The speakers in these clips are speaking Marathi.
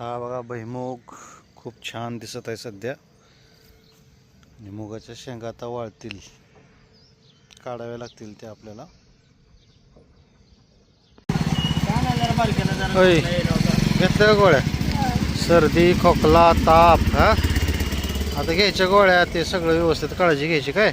हा बघा भैमुग खूप छान दिसत आहे सध्या. आणि मुगाच्या शेंगा आता वाळतील. काढाव्या लागतील ते आपल्याला. होय घेतल्या का गोळ्या? सर्दी खोकला ताप हा? आता घ्यायच्या गोळ्या ते सगळं व्यवस्थित काळजी घ्यायची काय?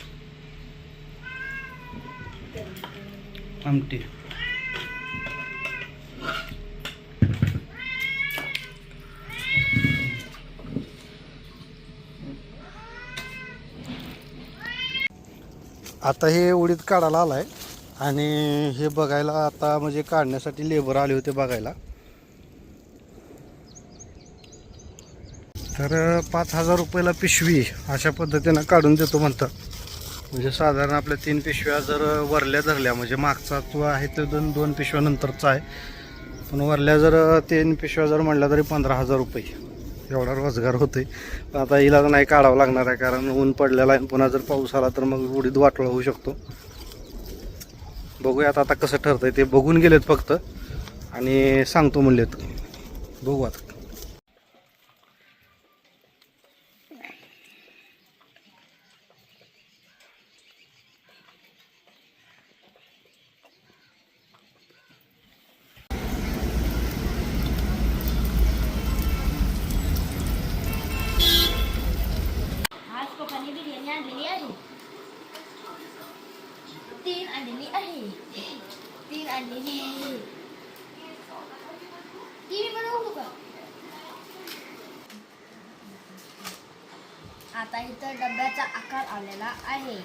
आमटी. आता हे उडीत काढायला आलाय. आणि हे बघायला आता म्हणजे काढण्यासाठी लेबर आले होते बघायला. तर पाच हजार रुपयाला पिशवी अशा पद्धतीनं काढून देतो म्हणतात. म्हणजे साधारण आपल्या तीन पिशव्या जर वरल्या धरल्या म्हणजे मागचा जो आहे तो दोन दोन पिशव्या नंतरचा आहे. पण वरल्या जर तीन पिशव्या जर म्हणल्या तरी पंधरा हजार रुपये. एवढा रोजगार होतोय. पण आता इलाज नाही काढावं लागणार आहे कारण ऊन पडलेला आहे. पुन्हा जर पाऊस आला तर मग उडीद वाटोळा होऊ शकतो. बघूयात आता कसं ठरतंय ते. बघून गेलेत फक्त. आणि सांगतो म्हणलेत. बघू आता. आहे. बनवू का? आता इथं डब्याचा आकार आलेला आहे.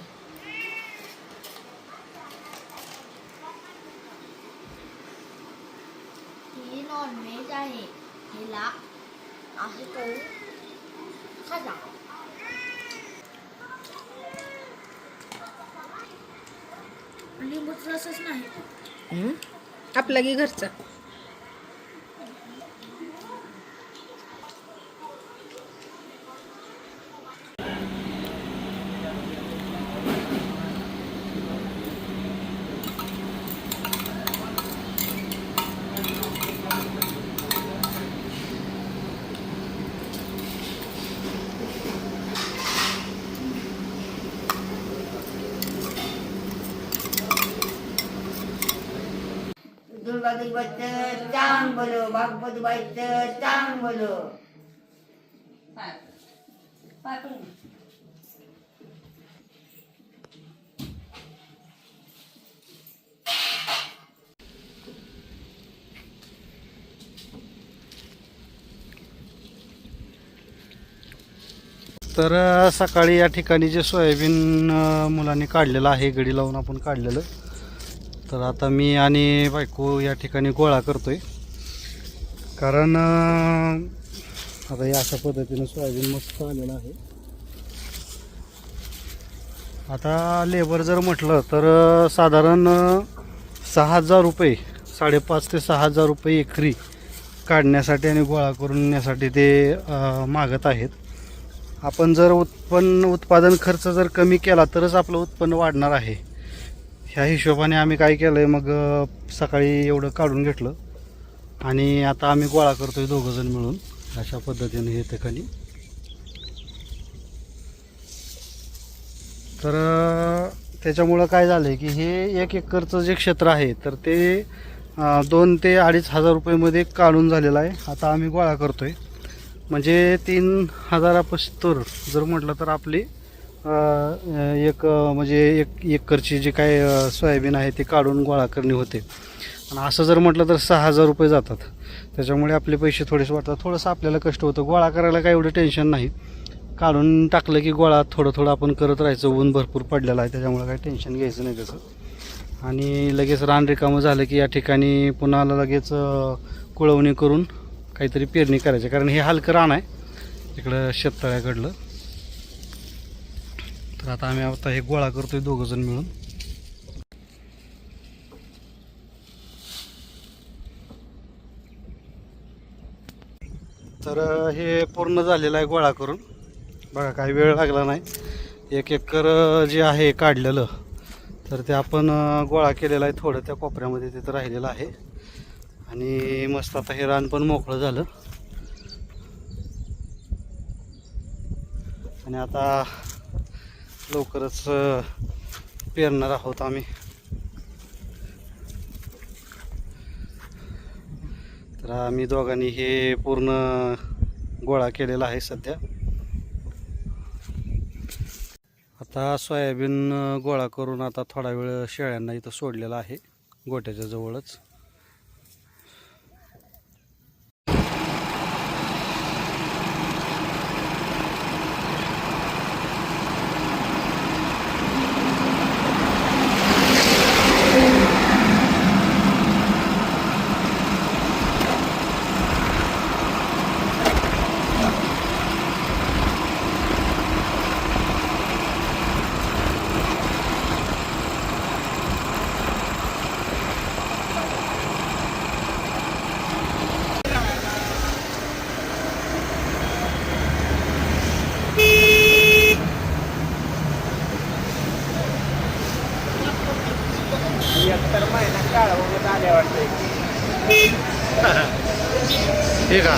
ही नॉनव्हेज आहे. हिला आहे तो खाजा. लिंबूच रसच नाही. आपला की घरचा? दुर्गादेवी बच्चन चांग बोलो. भागवत बाईचं चांग बोलो. तर सकाळी या ठिकाणी जे सोयाबीन मुलांनी काढलेलं आहे गडी लावून आपण काढलेलं. तर आता मी आणि बायको या ठिकाणी गोळा करतोय. कारण आता या अशा पद्धतीनं सोयाबीन मस्त आलेलं आहे. आता लेबर जर म्हटलं तर साधारण सहा हजार रुपये साडेपाच ते सहा हजार रुपये एकरी काढण्यासाठी आणि गोळा करून नेण्यासाठी ते मागत आहेत. आपण जर उत्पन्न उत्पादन खर्च जर कमी केला तरच आपलं उत्पन्न वाढणार आहे. ह्या हिशोबाने आम्ही काय केलं आहे मग सकाळी एवढं काढून घेतलं. आणि आता आम्ही गोळा करतो आहे दोघंजण मिळून अशा पद्धतीने हे ठिकाणी. तर त्याच्यामुळं काय झालं आहे की हे एक एकरचं जे क्षेत्र आहे तर ते दोन ते अडीच हजार रुपयेमध्ये काढून झालेलं आहे. आता आम्ही गोळा करतो आहे म्हणजे तीन हजारापस्तोर जर म्हटलं तर आपली एक म्हणजे एक एकरची जी काय सोयाबीन आहे ती काढून गोळा करणे होते. आणि असं जर म्हटलं तर सहा हजार रुपये जातात. त्याच्यामुळे आपले पैसे थोडेसे वाटतात. थोडंसं आपल्याला कष्ट होतं. गोळा करायला काय एवढं टेन्शन नाही. काढून टाकलं की गोळा थोडं थोडं आपण करत राहायचं. ऊन भरपूर पडलेलं आहे. त्याच्यामुळे काही टेन्शन घ्यायचं नाही त्याचं. आणि लगेच रान रिकामं झालं की या ठिकाणी पुन्हा लगेच कुळवणी करून काहीतरी पेरणी करायची. कारण हे हलकं रान आहे. इकडं शेततळ्याकडलं. तर आता आम्ही आता हे गोळा करतोय दोघं जण मिळून. तर हे पूर्ण झालेलं आहे गोळा करून. बघा काही वेळ लागला नाही. एक एकर जे आहे काढलेलं तर ते आपण गोळा केलेला आहे थोडं त्या कोपऱ्यामध्ये तिथं राहिलेलं आहे. आणि मस्त आता हे रान पण मोकळं झालं. आणि आता लवकरच पेरणार आहोत आम्ही. तर आम्ही दोघांनी हे पूर्ण गोळा केलेला आहे सध्या. आता सोयाबीन गोळा करून आता थोडा वेळ शेळ्यांना इथं सोडलेला आहे गोट्याच्या जवळच. तर महिना काळा होऊन आल्या वाटतंय. हे का?